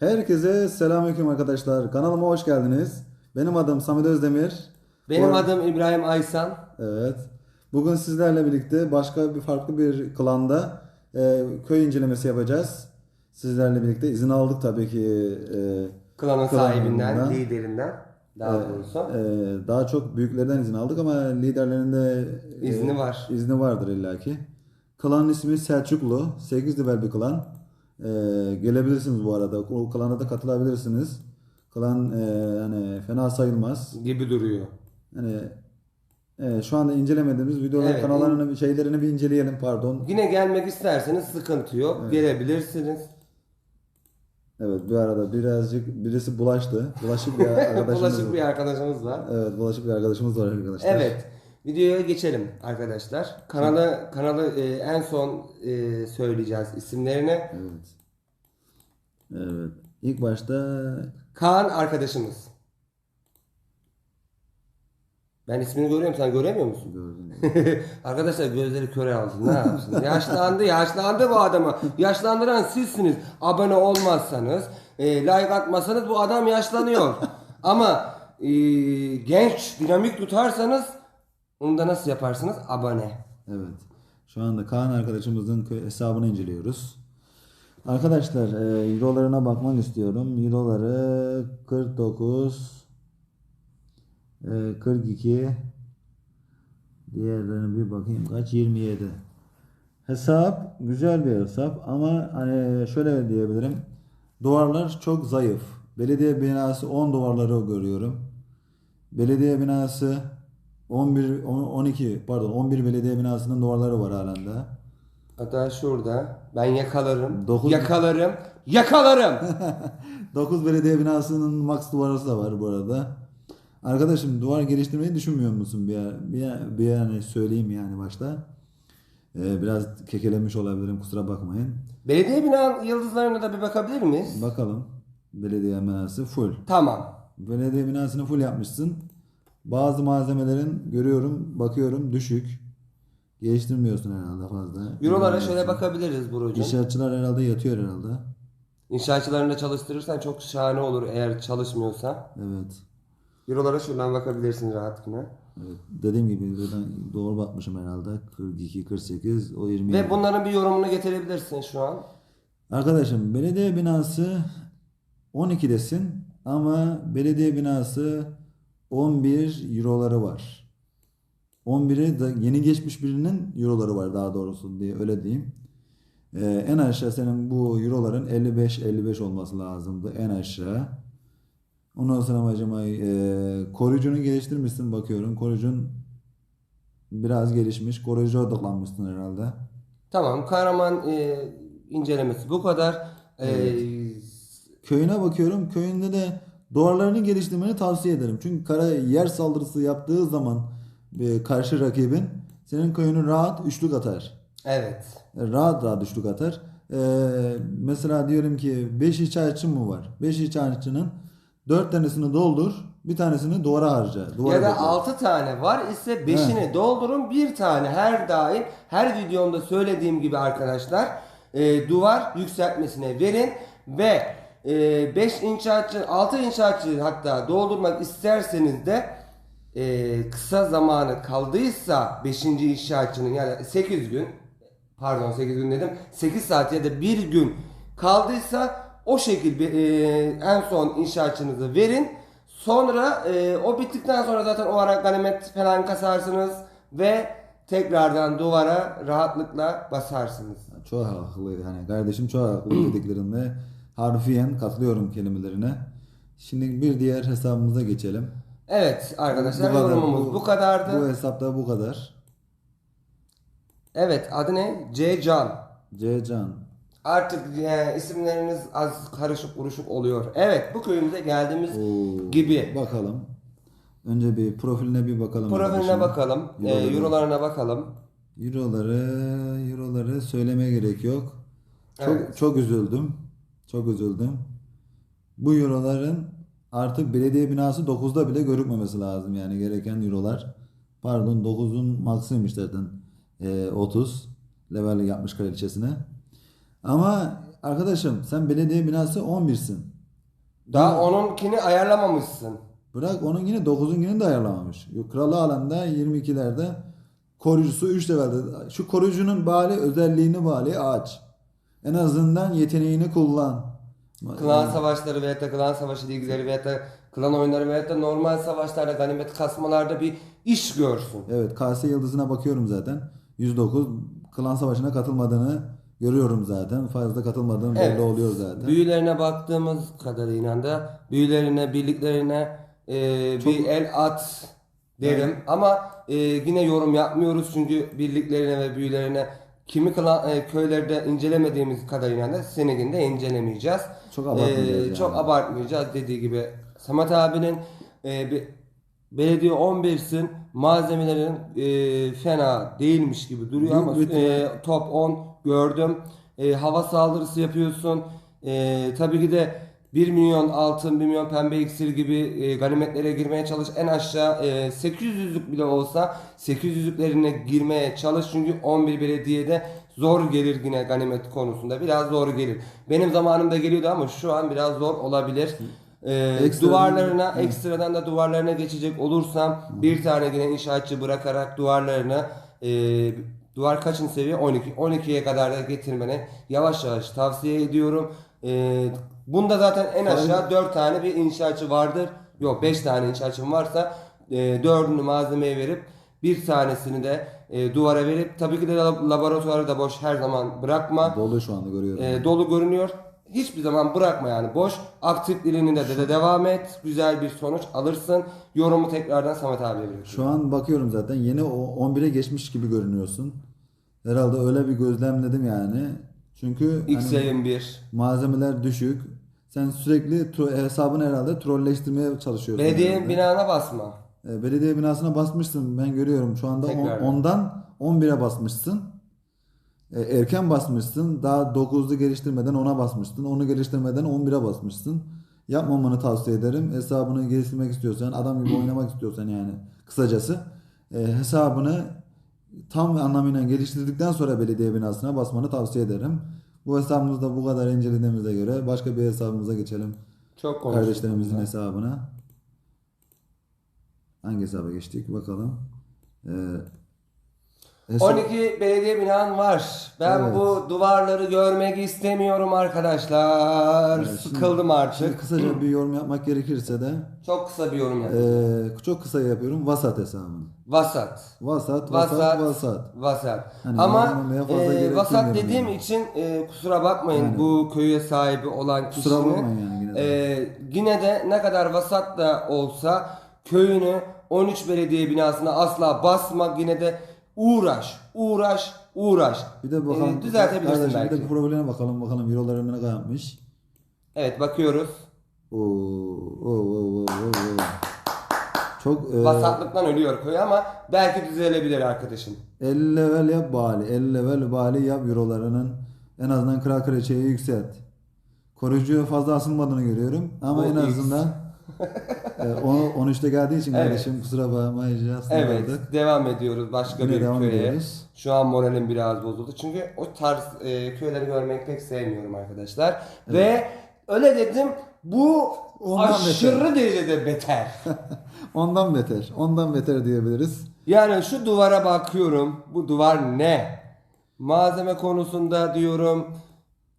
Herkese selamünaleyküm arkadaşlar. Kanalıma hoş geldiniz. Benim adım Samet Özdemir. Benim Bu- adım İbrahim Aysan. Evet. Bugün sizlerle birlikte başka bir farklı bir klanda e, köy incelemesi yapacağız. Sizlerle birlikte izin aldık tabii ki. e, Klanın sahibinden, liderinden daha doğrusu. e, daha çok büyüklerden izin aldık ama liderlerin de e, İzni var. izni vardır illaki. Klanın ismi Selçuklu. 8 level bir klan. E, gelebilirsiniz bu arada. O klana da katılabilirsiniz. Klan e, yani fena sayılmaz. Gibi duruyor. Yani e, şu anda incelemediğimiz videoların Evet, kanallarını, bir şeylerini bir inceleyelim pardon. Yine gelmek isterseniz sıkıntı yok. Gelebilirsiniz. Evet bir arada birazcık birisi bulaştı. Bulaşık bir arkadaşımız Bulaşık var. bir arkadaşımız var. Evet bulaşık bir arkadaşımız var arkadaşlar. Evet. Videoya geçelim arkadaşlar. Kanalı kanalı e, en son e, söyleyeceğiz isimlerini. Evet. Evet. İlk başta Kaan arkadaşımız. Ben ismini görüyorum sen göremiyor musun? gördüm. Arkadaşlar gözleri kör aldı. Ne yapsın? yaşlandı, yaşlandı bu adamı. Yaşlandıran sizsiniz. Abone olmazsanız, e, like atmasanız bu adam yaşlanıyor. Ama e, genç, dinamik tutarsanız onu da nasıl yaparsınız? Abone. Evet. Şu anda Kaan arkadaşımızın hesabını inceliyoruz. Arkadaşlar e, eurolarına bakmak istiyorum. Euroları 49 e, 42 Diğerlerine bir bakayım kaç 27. Hesap güzel bir hesap ama hani şöyle diyebilirim. Duvarlar çok zayıf. Belediye binası 10 duvarları görüyorum. Belediye binası 11 on- 12 pardon 11 belediye binasının duvarları var halen daha. Hatta şurada ben yakalarım. Dokuz- Yakalarım. Yakalarım. 9 belediye binasının max duvarı da var bu arada. Arkadaşım duvar geliştirmeyi düşünmüyor musun? Bir, bir, bir yani söyleyeyim yani başta. Ee, biraz kekelemiş olabilirim kusura bakmayın. Belediye bina yıldızlarına da bir bakabilir miyiz? Bakalım. Belediye binası full. Tamam. Belediye binasını full yapmışsın. Bazı malzemelerin görüyorum, bakıyorum düşük. Geliştirmiyorsun herhalde fazla. Eurolara şöyle bakabiliriz Burucuğum. İnşaatçılar herhalde yatıyor herhalde. İnşaatçılarını da çalıştırırsan çok şahane olur eğer çalışmıyorsa. Evet. Eurolara şuradan bakabilirsin rahatlıkla. evet. Dediğim gibi buradan doğru bakmışım herhalde. 42, 48, o 20. Ve bunların bir yorumunu getirebilirsin şu an. Arkadaşım belediye binası 12'desin ama belediye binası 11 euroları var. 11'i de yeni geçmiş birinin euroları var daha doğrusu diye öyle diyeyim. Ee, en aşağı senin bu euroların 55-55 olması lazımdı en aşağı. Ondan sonra bacım ay e, koruyucunu geliştirmişsin bakıyorum. Koruyucun biraz gelişmiş. Koruyucu odaklanmışsın herhalde. Tamam kahraman e, incelemesi bu kadar. E, Köyüne bakıyorum. Köyünde de duvarlarını geliştirmeni tavsiye ederim. Çünkü kara yer saldırısı yaptığı zaman e, karşı rakibin senin köyünü rahat üçlük atar. evet. E, Rahat rahat üçlük atar. E, mesela diyorum ki 5 inşaatçı mı var? 5 inşaatçının 4 tanesini doldur, bir tanesini duvara harca. Duvara Ya da bekle. 6 tane var ise 5'ini doldurun bir tane her daim her videomda söylediğim gibi arkadaşlar e, duvar yükseltmesine verin ve 5 inşaatçı 6 inşaatçı hatta doldurmak isterseniz de e, kısa zamanı kaldıysa 5. inşaatçının yani 8 gün pardon 8 gün dedim 8 saat ya da 1 gün kaldıysa o şekilde en son inşaatçınızı verin. Sonra e, o bittikten sonra zaten o ara ganimet falan kasarsınız ve tekrardan duvara rahatlıkla basarsınız. Çok haklı yani kardeşim çok haklı dediklerinde harfiyen katılıyorum kelimelerine. Şimdi bir diğer hesabımıza geçelim. Evet arkadaşlar Bu kadar, yorumumuz bu, kadardı. Bu hesapta bu kadar. Evet adı ne? C Can. C Can. Artık e, isimleriniz az karışık kuruşuk oluyor. Evet bu köyümüze geldiğimiz Oo, gibi. Bakalım. Önce bir profiline bir bakalım. Profiline arkadaşım. bakalım. E, Euroları. eurolarına bakalım. Euroları, euroları söylemeye gerek yok. Çok Evet. çok üzüldüm. Çok üzüldüm. Bu euroların artık belediye binası 9'da bile görükmemesi lazım yani gereken eurolar. Pardon 9'un maksimum zaten. Ee, 30 level yapmış kraliçesine. Ama Arkadaşım sen belediye binası 11'sin. Daha onunkini ayarlamamışsın. Bırak onun yine 9'un günü de ayarlamamış. Yok, Kralı alanda 22'lerde koruyucusu 3 levelde. Şu koruyucunun bari özelliğini bari aç. En azından yeteneğini kullan. Klan savaşları veyahut da klan savaşı bilgileri veyahut da klan oyunları veyahut da normal savaşlarda ganimet kasmalarda bir iş görsün. Evet KS yıldızına bakıyorum zaten. 109 klan savaşına katılmadığını görüyorum zaten. Fazla katılmadığını belli Evet. oluyor zaten. Büyülerine baktığımız kadarıyla da büyülerine, birliklerine e, bir el at derim. Ama e, yine yorum yapmıyoruz çünkü birliklerine ve büyülerine kimi klan, e, köylerde incelemediğimiz kadarıyla da seneginde incelemeyeceğiz. Çok abartmayacağız E, yani. Çok abartmayacağız dediği gibi. Samet abinin e, bir belediye 11'sin malzemelerin e, fena değilmiş gibi duruyor ama e, top 10 gördüm. E, hava saldırısı yapıyorsun. E, tabii ki de 1 milyon altın, 1 milyon pembe iksir gibi e, ganimetlere girmeye çalış. En aşağı e, 800'lük bile olsa 800'lüklerine girmeye çalış. Çünkü 11 belediyede zor gelir yine ganimet konusunda. Biraz zor gelir. Benim zamanımda geliyordu ama şu an biraz zor olabilir. E, Ekstradan- duvarlarına, Hı. ekstradan da duvarlarına geçecek olursam bir tane yine inşaatçı bırakarak duvarlarını e, duvar kaçın seviye 12 12'ye kadar da getirmeni yavaş yavaş tavsiye ediyorum. E, bunda zaten en aşağı 4 tane bir inşaatçı vardır. Yok 5 tane inşaatçım varsa e, 4'ünü malzemeye verip bir tanesini de e, duvara verip tabii ki de lab- laboratuvarı da boş her zaman bırakma. Dolu şu anda görüyorum. E, dolu görünüyor. Hiçbir zaman bırakma yani boş. Aktifliğini de, de devam et. Güzel bir sonuç alırsın. Yorumu tekrardan Samet abiye bırakıyorum. Şu an bakıyorum zaten yeni o 11'e geçmiş gibi görünüyorsun. Herhalde öyle bir gözlemledim yani. Çünkü X hani 1. malzemeler düşük. Sen sürekli tro- hesabını herhalde trolleştirmeye çalışıyorsun. Belediyenin herhalde. binana basma. E, belediye binasına basmışsın ben görüyorum. Şu anda on- Tekrar. ondan 11'e basmışsın. E, erken basmışsın. Daha 9'u geliştirmeden 10'a basmışsın. Onu geliştirmeden 11'e basmışsın. Yapmamanı tavsiye ederim. Hesabını geliştirmek istiyorsan, adam gibi oynamak istiyorsan yani kısacası e, hesabını tam anlamıyla geliştirdikten sonra belediye binasına basmanı tavsiye ederim. Bu hesabımızda bu kadar incelediğimize göre başka bir hesabımıza geçelim. Çok. Kardeşlerimizin hesabına. Hangi hesaba geçtik bakalım. Ee, hesap- 12 belediye binan var. Ben Evet. bu duvarları görmek istemiyorum arkadaşlar. Evet, şimdi- Sıkıldım artık. Şimdi kısaca bir yorum yapmak gerekirse de Çok kısa bir yorum yap. ee, çok kısa yapıyorum. Vasat hesabını. Vasat. Vasat, vasat, Vasat. vasat. Vasat. Hani Ama e, vasat dediğim yani. için e, kusura bakmayın Aynen. bu köye sahibi olan Kusura kişinin. bakmayın yani yine de. e, yine de ne kadar vasat da olsa köyünü 13 belediye binasına asla basma yine de uğraş, uğraş, uğraş. Bir de bakalım. E, düzeltebilirsin kardeşim, belki. Bir de probleme bakalım bakalım euroları ne kadar yapmış. Evet bakıyoruz. Oo, oo, oo, oo, oo. Çok e, Vasatlıktan ölüyor köy ama belki düzelebilir arkadaşım. 50 level yap bali. 50 level bali yap eurolarının. En azından kral kraliçeyi yükselt. Koruyucuya fazla asılmadığını görüyorum. Ama O en azından e, o 13'te geldiği için Evet. kardeşim kusura bakmayacağız. Evet devam ediyoruz başka Yine bir devam köye. ediyoruz. Şu an moralim biraz bozuldu. Çünkü o tarz e, köyleri görmeyi pek sevmiyorum arkadaşlar. Ve öyle dedim bu Ondan aşırı derecede beter. Ondan beter. Ondan beter diyebiliriz. yani şu duvara bakıyorum. Bu duvar ne? Malzeme konusunda diyorum.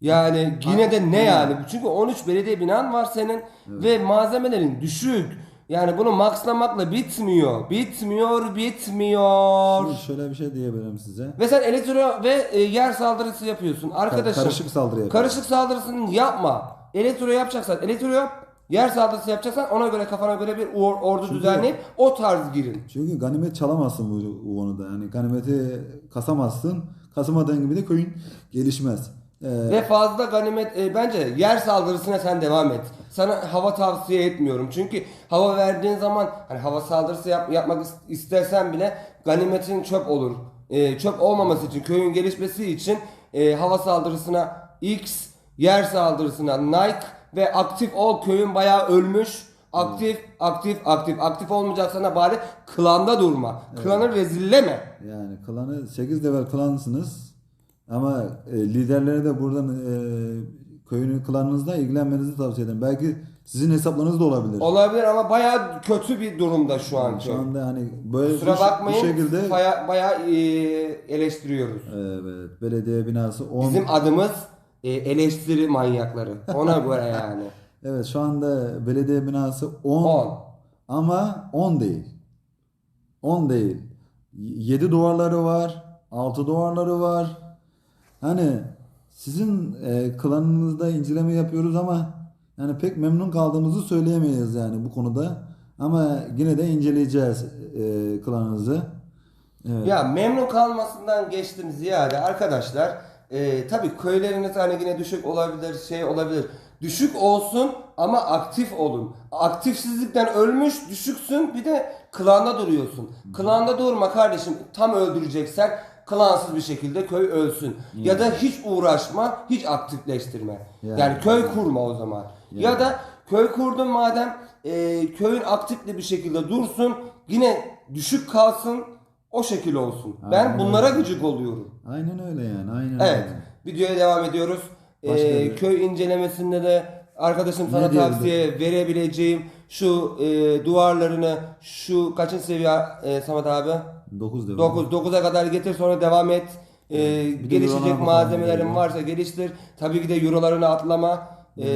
Yani yine de ne yani? Çünkü 13 belediye binan var senin ve malzemelerin düşük. Yani bunu maxlamakla bitmiyor. Bitmiyor, bitmiyor. Şimdi şöyle bir şey diyebilirim size. Ve sen elektro ve e, yer saldırısı yapıyorsun. Arkadaşım. Karışık saldırı yapıyor. Karışık saldırısını yapma. Elektro yapacaksan elektro yap. Yer saldırısı yapacaksan ona göre kafana göre bir or- ordu Çünkü- düzenleyip o tarz girin. Çünkü ganimet çalamazsın bu, bu konuda. Yani ganimeti kasamazsın. Kasamadığın gibi de köyün gelişmez. Ee, Ve fazla ganimet e, bence yer saldırısına sen devam et. Sana hava tavsiye etmiyorum. Çünkü hava verdiğin zaman hani hava saldırısı yap, yapmak is- istersen bile ganimetin çöp olur. E, çöp olmaması için köyün gelişmesi için e, hava saldırısına X, yer saldırısına Nike ve aktif ol köyün bayağı ölmüş. Aktif, aktif, aktif. Aktif olmayacaksan da bari klanda durma. Klanı rezilleme. Yani klanı 8 level klansınız. Ama e, liderlere de buradan e, köyünün klanınızda ilgilenmenizi tavsiye ederim. Belki sizin hesaplarınız da olabilir. Olabilir ama bayağı kötü bir durumda şu an. Şu anda hani böyle Kusura bu, bakmayın. bu şekilde Bayağı, bayağı e, eleştiriyoruz. evet, belediye binası 10 Bizim adımız e, eleştiri manyakları. Ona göre yani. Evet şu anda belediye binası 10 10. ama 10 değil. 10 değil. 7 duvarları var, 6 duvarları var. Hani sizin e, klanınızda inceleme yapıyoruz ama yani pek memnun kaldığımızı söyleyemeyiz yani bu konuda. Ama yine de inceleyeceğiz e, klanınızı. Evet. Ya memnun kalmasından geçtim ziyade arkadaşlar e, tabii köyleriniz hani yine düşük olabilir şey olabilir. Düşük olsun ama aktif olun. Aktifsizlikten ölmüş düşüksün bir de klanda duruyorsun. Klanda durma kardeşim tam öldüreceksen klansız bir şekilde köy ölsün. Ya da hiç uğraşma hiç aktifleştirme. Yani. Yani, köy kurma o zaman. Ya da köy kurdun madem e, köyün aktifli bir şekilde dursun yine düşük kalsın o şekil olsun. Ben Aynen bunlara öyle. gıcık oluyorum. Aynen öyle yani. Aynen Evet. öyle. Videoya devam ediyoruz. Başka Ee, bir- köy incelemesinde de arkadaşım sana Ne tavsiye verebileceğim şu e, duvarlarını şu kaçın seviye e, Samet abi? 9 devam. 9 9'a kadar getir sonra devam et. Ee, de gelişecek malzemelerin varsa geliştir. Tabii ki de eurolarını atlama. Ee,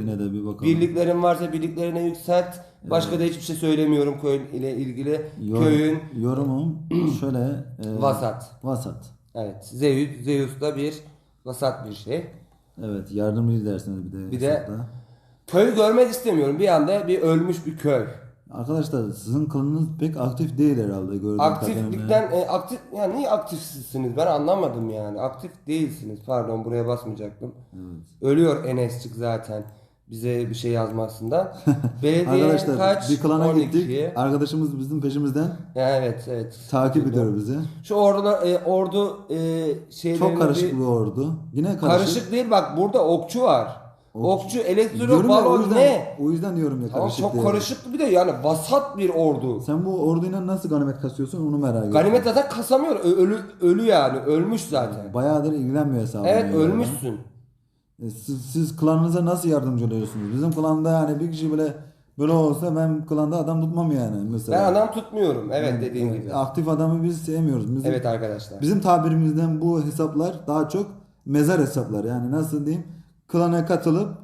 yine de bir bakalım. birliklerin varsa birliklerine yükselt. Başka da hiçbir şey söylemiyorum köy ile ilgili. Yorum- Köyün yorumum şöyle e, vasat. vasat. Evet. Zeus, Zeus da bir vasat bir şey. Evet yardımcı dersiniz bir de. Bir de-. Köy görmek istemiyorum. Bir anda bir ölmüş bir köy. Arkadaşlar sizin klanınız pek aktif değil herhalde gördüğüm. Aktiflikten e, aktif yani niye aktifsizsiniz? Ben anlamadım yani. Aktif değilsiniz. Pardon buraya basmayacaktım. Ölüyor Enes'cik zaten. Bize bir şey yazmasından. Belediye Arkadaşlar kaç? bir klana 12. gittik. Arkadaşımız bizim peşimizden Ya evet evet. takip ediyor bizi. Şu ordular e, ordu e, şeylerini Çok karışık bir- bir ordu. Yine karışık. karışık değil bak burada okçu var. Okçu, elektro, Diyorum ya, o balon yüzden, ne? O yüzden diyorum ya Tamam karışık çok diye. karışık bir de yani vasat bir ordu. Sen bu orduyla nasıl ganimet kasıyorsun onu merak ediyorum. Ganimet zaten kasamıyor. Ö- Ölü, ölü yani. Ölmüş zaten. Bayağıdır ilgilenmiyor hesabına. Evet ölmüşsün. E, Siz, siz klanınıza nasıl yardımcı oluyorsunuz? Bizim klanda yani bir kişi bile böyle olsa ben klanda adam tutmam yani mesela. Ben adam tutmuyorum. Evet dediğim Evet, gibi. Aktif adamı biz sevmiyoruz. Bizim, Evet arkadaşlar. Bizim tabirimizden bu hesaplar daha çok mezar hesaplar. Yani nasıl diyeyim? Klana katılıp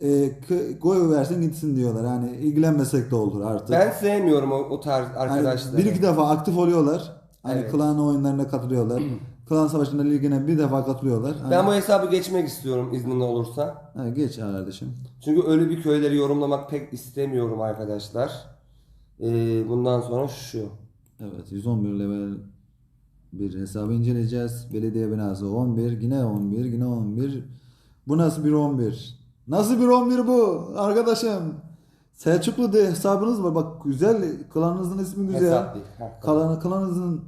e, koy versin gitsin diyorlar. Yani ilgilenmesek de olur artık. Ben sevmiyorum o, o tarz Hani arkadaşları. bir iki defa aktif oluyorlar. Hani Evet. klan oyunlarına katılıyorlar. klan savaşında ligine bir defa katılıyorlar. Hani, Ben bu hesabı geçmek istiyorum iznin olursa. Ha, geç kardeşim. Çünkü ölü bir köyleri yorumlamak pek istemiyorum arkadaşlar. Ee, bundan sonra şu. Evet 111 level bir hesabı inceleyeceğiz. Belediye binası 11, yine 11, yine 11. Bu nasıl bir 11? Nasıl bir 11 bu arkadaşım? Selçuklu de hesabınız var. Bak güzel klanınızın ismi güzel. Hesap değil. Klan, klanınızın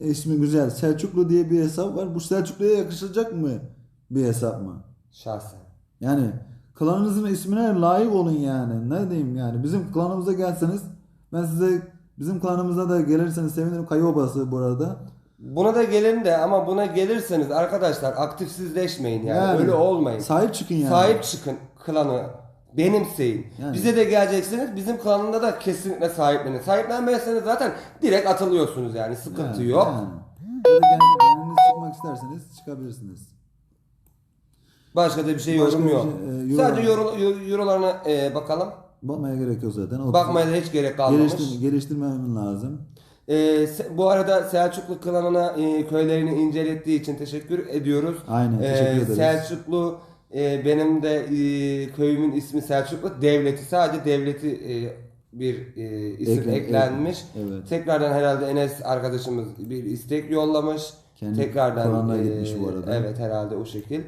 ismi güzel. Selçuklu diye bir hesap var. Bu Selçuklu'ya yakışacak mı bir hesap mı? Şahsen. Yani klanınızın ismine layık olun yani. Ne diyeyim yani. Bizim klanımıza gelseniz ben size bizim klanımıza da gelirseniz sevinirim. Kayı Obası bu arada. Buna da gelin de ama buna gelirseniz arkadaşlar aktifsizleşmeyin yani. Yani, Ölü olmayın. Sahip çıkın yani. Sahip çıkın klanı. Benimseyin. Yani. Bize de geleceksiniz. Bizim klanında da kesinlikle sahiplenin. Sahiplenmezseniz zaten direkt atılıyorsunuz yani. Sıkıntı Yani, yok. yani. Ya da kendiniz çıkmak isterseniz çıkabilirsiniz. Başka da bir şey Başka yorum yok. şey, e, euro- Sadece euro- eurolarına e, bakalım. Bakmaya gerek yok zaten. O- Bakmaya da hiç gerek kalmamış. Geliştir, geliştirmem lazım. E, bu arada Selçuklu klanına e, köylerini incelettiği için teşekkür ediyoruz. Aynen, teşekkür ederiz. Selçuklu e, benim de e, köyümün ismi Selçuklu. Devleti sadece devleti e, bir e, isim Eklen- eklenmiş. Evet. Tekrardan herhalde Enes arkadaşımız bir istek yollamış. Kendi Tekrardan e, gitmiş bu arada. Evet herhalde o şekil.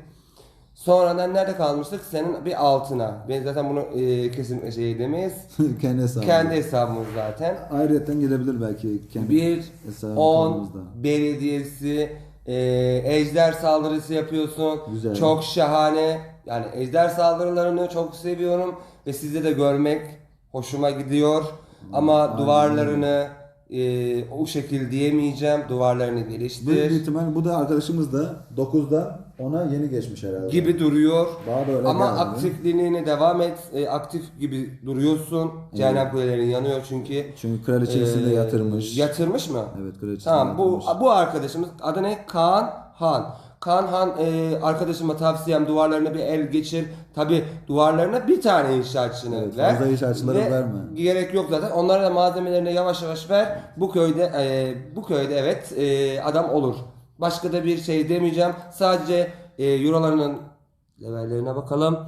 Sonradan nerede kalmıştık? Senin bir altına. Ben zaten bunu e, kesinlikle şey demeyiz. kendi hesabı. Kendi hesabımız zaten. Ayrıyetten gelebilir belki kendi Bir hesabı 10 kanalımızda. belediyesi e, ejder saldırısı yapıyorsun. Güzel. Çok şahane. Yani ejder saldırılarını çok seviyorum ve sizde de görmek hoşuma gidiyor. Ama aynen duvarlarını e, o şekil diyemeyeceğim. Duvarlarını Büyük geliştir ihtimal bu da arkadaşımız da 9'da ona yeni geçmiş herhalde. gibi duruyor. Bana da öyle Ama geldi. aktifliğine devam et. E, aktif gibi duruyorsun. Cehennem kulelerin yanıyor çünkü. Çünkü kraliçesini de Ee, yatırmış. Yatırmış mı? evet kraliçesini Tamam bu yatırmış. bu arkadaşımız adı ne? Kaan Han. Kaan Han e, arkadaşıma tavsiyem duvarlarına bir el geçir. Tabi duvarlarına bir tane inşaatçını Evet, ver. fazla inşaatçılara Ve verme. Gerek yok zaten. Onlara da malzemelerini yavaş yavaş ver. Bu köyde e, bu köyde evet e, adam olur. Başka da bir şey demeyeceğim. Sadece e, eurolarının levellerine bakalım.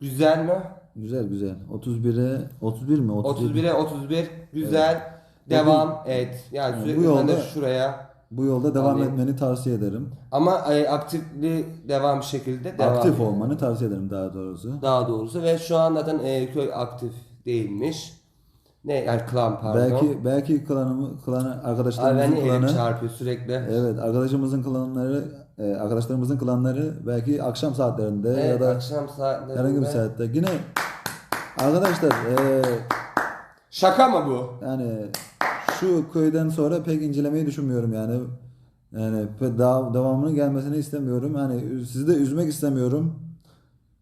Güzel mi? Güzel güzel. 31'e 31 mi? 37. 31'e 31 güzel. Devam et. Yani Evet, sürekli bu yolda- şuraya Bu yolda devam Alayım. etmeni tavsiye ederim. ama e, aktifli devam şekilde devam. Aktif edin. olmanı tavsiye ederim daha doğrusu. Daha doğrusu ve şu an zaten e, köy aktif değilmiş. Ne yani klan pardon. Belki belki klanımı klanı Abi arkadaşlarımızın elim klanı çarpıyor sürekli. Evet, arkadaşımızın klanları e, arkadaşlarımızın klanları belki akşam saatlerinde Evet, ya da akşam saatlerinde. herhangi bir saatte yine arkadaşlar e, Şaka mı bu? yani şu köyden sonra pek incelemeyi düşünmüyorum yani. Yani daha devamının gelmesini istemiyorum. Yani sizi de üzmek istemiyorum.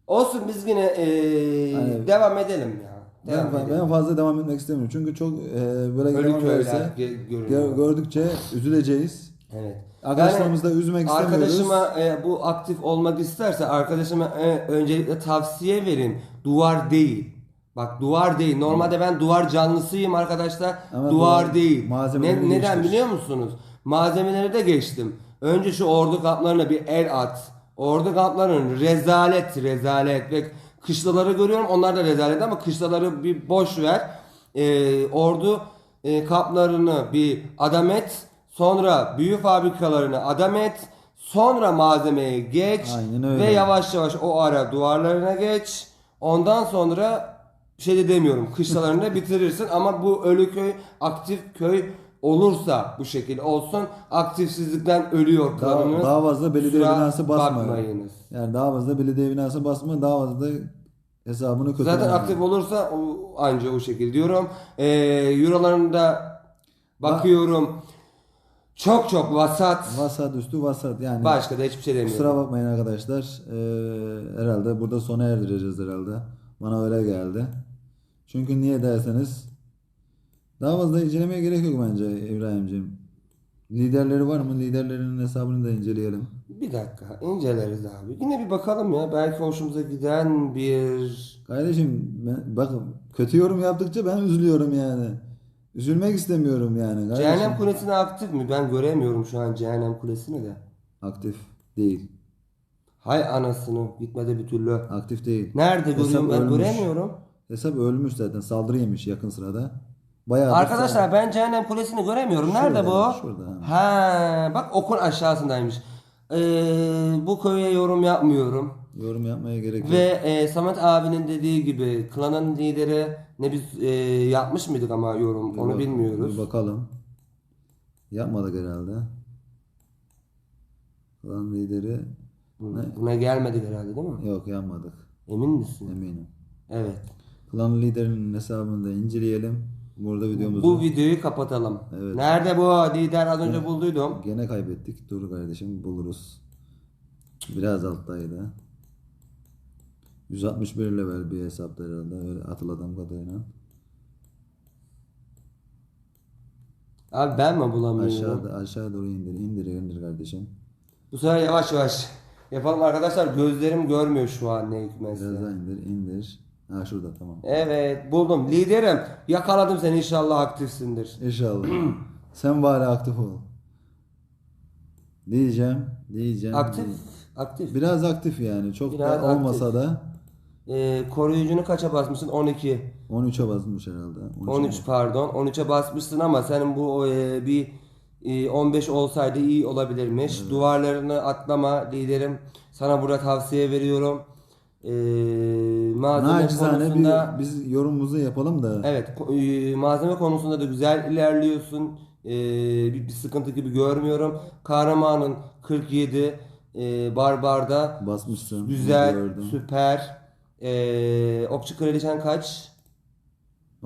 Olsun biz yine e, Hani- devam edelim ya. Devam Ben, edelim. ben fazla devam etmek istemiyorum. Çünkü çok e, böyle Ölü devam görünüyor. gör- gördükçe üzüleceğiz. Evet. Arkadaşlarımızı da üzmek istemiyoruz. Arkadaşıma e, bu aktif olmak isterse arkadaşıma e, öncelikle tavsiye verin. Duvar değil. Bak duvar değil. Normalde ben duvar canlısıyım arkadaşlar. Ama duvar duvar- değil. malzemeleri Ne- neden biliyor musunuz? Malzemeleri de geçtim. Önce şu ordu kaplarına bir el at. Ordu kaplarının rezalet rezalet ve kışlaları görüyorum. Onlar da rezalet ama kışlaları bir boş ver. E, ordu e, kaplarını bir adam et. Sonra büyü fabrikalarını adam et. Sonra malzemeye geç. Aynen öyle. Ve yavaş yavaş o ara duvarlarına geç. Ondan sonra şey de demiyorum. Kışlalarını bitirirsin ama bu ölü köy aktif köy olursa bu şekilde olsun. Aktifsizlikten ölüyor Daha, daha fazla belediye Kusura binası basma. bakmayınız. Yani daha fazla belediye binası basma, daha fazla hesabını kötü. Zaten aktif olursa o, anca o şekilde diyorum. Ee, Eurolarında bakıyorum. Çok çok vasat. Vasat üstü vasat yani. Başka da hiçbir şey demiyorum. Kusura bakmayın arkadaşlar. Ee, herhalde burada sona erdireceğiz herhalde. Bana öyle geldi. Çünkü niye derseniz daha fazla incelemeye gerek yok bence İbrahim'ciğim. Liderleri var mı? Liderlerinin hesabını da inceleyelim. Bir dakika inceleriz abi. Yine bir bakalım ya. Belki hoşumuza giden bir... Kardeşim ben, bakın kötü yorum yaptıkça ben üzülüyorum yani. Üzülmek istemiyorum yani. Kardeşim. Cehennem Kulesi'ne aktif mi? Ben göremiyorum şu an Cehennem Kulesi'ni de. Aktif değil. Hay anasını gitmedi bir türlü. Aktif değil. Nerede görüyorum ben ölmüş. göremiyorum. Hesap ölmüş zaten. Saldırı yemiş yakın sırada. Bayağı Arkadaşlar ben Cehennem Kulesi'ni göremiyorum. Nerede Şurada, bu? şurada. Ha, bak okun aşağısındaymış. Ee, bu köye yorum yapmıyorum. yorum yapmaya gerek yok. Ve e, Samet abinin dediği gibi klanın lideri ne biz e, yapmış mıydık ama yorum Bir onu bak- bilmiyoruz. Bir bakalım. Yapmadık herhalde. Klan lideri Bu- Buna gelmedik herhalde değil mi? yok yapmadık. Emin misin? Eminim. Evet. Klan liderinin hesabını da inceleyelim. Burada videomuzu Bu videoyu kapatalım. Evet. Nerede bu lider az önce bulduydum. gene kaybettik. Dur kardeşim buluruz. Biraz alttaydı. 161 level bir hesapta herhalde öyle hatırladığım kadarıyla. Abi ben mi bulamıyorum? Aşağıda aşağı doğru indir indir indir kardeşim. Bu sefer yavaş yavaş yapalım arkadaşlar. Gözlerim görmüyor şu an ne hikmetse. Biraz daha indir indir. Ha şurada tamam. Evet buldum. Liderim yakaladım seni inşallah aktifsindir. İnşallah. Sen bari aktif ol. Diyeceğim. Diyeceğim. Aktif. diyeceğim. Aktif. Biraz aktif yani. Çok Biraz da olmasa da Ee, koruyucunu kaça basmışsın? 12. 13'e basmış herhalde. 13'e 13 pardon. 13'e basmışsın ama senin bu e, bir e, 15 olsaydı iyi olabilirmiş. Duvarlarını atlama liderim. Sana burada tavsiye veriyorum. E, malzeme Naçizane konusunda bir, biz yorumumuzu yapalım da. evet e, malzeme konusunda da güzel ilerliyorsun. E, bir, bir sıkıntı gibi görmüyorum. Kahramanın 47 e, Barbar'da Basmışsın. güzel, Gördüm. süper. E, okçu kraliçen kaç?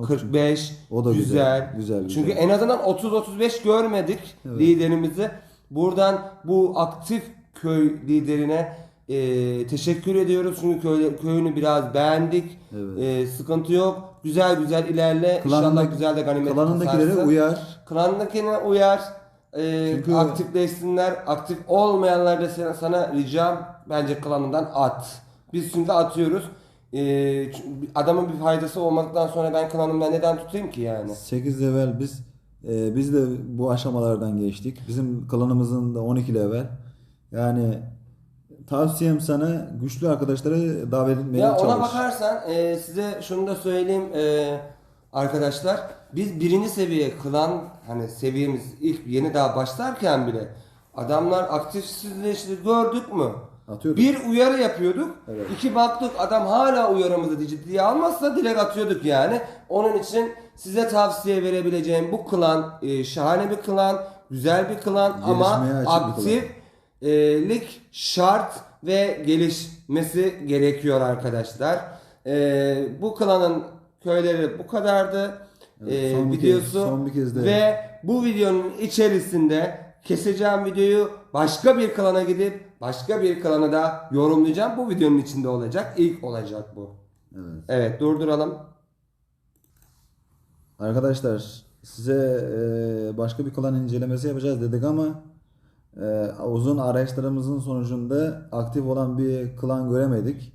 45 O da güzel, güzel. güzel, güzel. Çünkü en azından 30-35 görmedik liderimizi. Buradan bu aktif köy liderine e, teşekkür ediyoruz. Çünkü köy, köyünü biraz beğendik. Evet. E, sıkıntı yok. Güzel güzel ilerle. İnşallah güzel de ganimet Klanındakileri kazansın. uyar. Klandakine uyar. E, Çünkü- aktifleşsinler. Aktif olmayanlar da sana, sana ricam bence klanından at. Biz şimdi atıyoruz. E, adamın bir faydası olmaktan sonra ben klanımdan neden tutayım ki yani? 8 level biz e, biz de bu aşamalardan geçtik. Bizim klanımızın da 12 level. Yani tavsiyem sana güçlü arkadaşları davet etmeye Ya ona çalış. bakarsan e, size şunu da söyleyeyim e, arkadaşlar. Biz birinci seviye klan hani seviyemiz ilk yeni daha başlarken bile adamlar aktifsizleşti gördük mü? Atıyorduk. Bir uyarı yapıyorduk. Evet. İki baktık adam hala uyarımızı ciddiye almazsa direkt atıyorduk yani. Onun için size tavsiye verebileceğim bu klan e, şahane bir klan, güzel bir klan ama Gelişmeye açık bir klan. Aktiflik şart ve gelişmesi gerekiyor arkadaşlar. E, bu klanın köyleri bu kadardı. Evet, E, son bir kez- videosu son bir kez de- ve bu videonun içerisinde keseceğim videoyu başka bir klana gidip başka bir klana da yorumlayacağım. Bu videonun içinde olacak. İlk olacak bu. Evet. Evet durduralım. Arkadaşlar size e, başka bir klan incelemesi yapacağız dedik ama e, uzun araştırmamızın sonucunda aktif olan bir klan göremedik.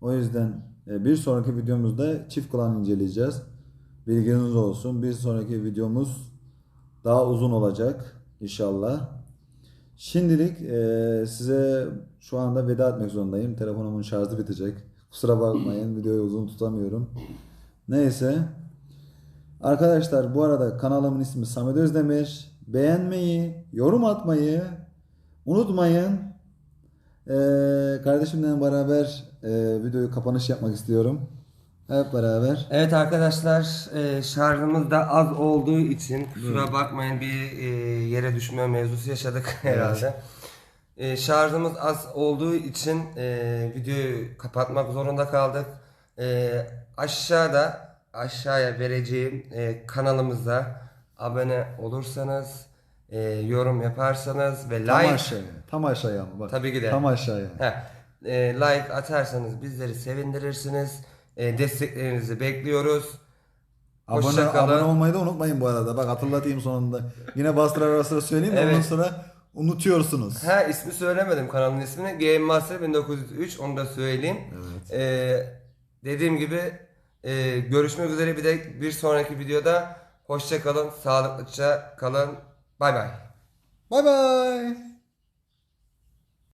O yüzden e, bir sonraki videomuzda çift klan inceleyeceğiz. Bilginiz olsun. Bir sonraki videomuz daha uzun olacak inşallah. Şimdilik e, size şu anda veda etmek zorundayım. Telefonumun şarjı bitecek. Kusura bakmayın videoyu uzun tutamıyorum. Neyse. Arkadaşlar bu arada kanalımın ismi Samet Özdemir. Beğenmeyi, yorum atmayı unutmayın. Ee, kardeşimle beraber e, videoyu kapanış yapmak istiyorum. Hep beraber. Evet arkadaşlar e, şarjımız da az olduğu için kusura bakmayın bir e, yere düşme mevzusu yaşadık herhalde. E, şarjımız az olduğu için e, videoyu kapatmak zorunda kaldık. E, aşağıda aşağıya vereceğim e, kanalımıza abone olursanız, e, yorum yaparsanız ve Tam like aşağıya. Tam aşağıya ama bak. Tabii ki de. Tam aşağıya. Heh, e, like atarsanız bizleri sevindirirsiniz. E, desteklerinizi bekliyoruz. Abone, abone olmayı da unutmayın bu arada. Bak hatırlatayım sonunda. Yine bastırar bastırar söyleyeyim de Evet. ondan sonra unutuyorsunuz. Ha ismi söylemedim kanalın ismini. Game Master 1903 onu da söyleyeyim. Evet. E, dediğim gibi e, görüşmek üzere bir de bir sonraki videoda. Hoşça kalın, sağlıklıca kalın. Bay bay. Bay bay.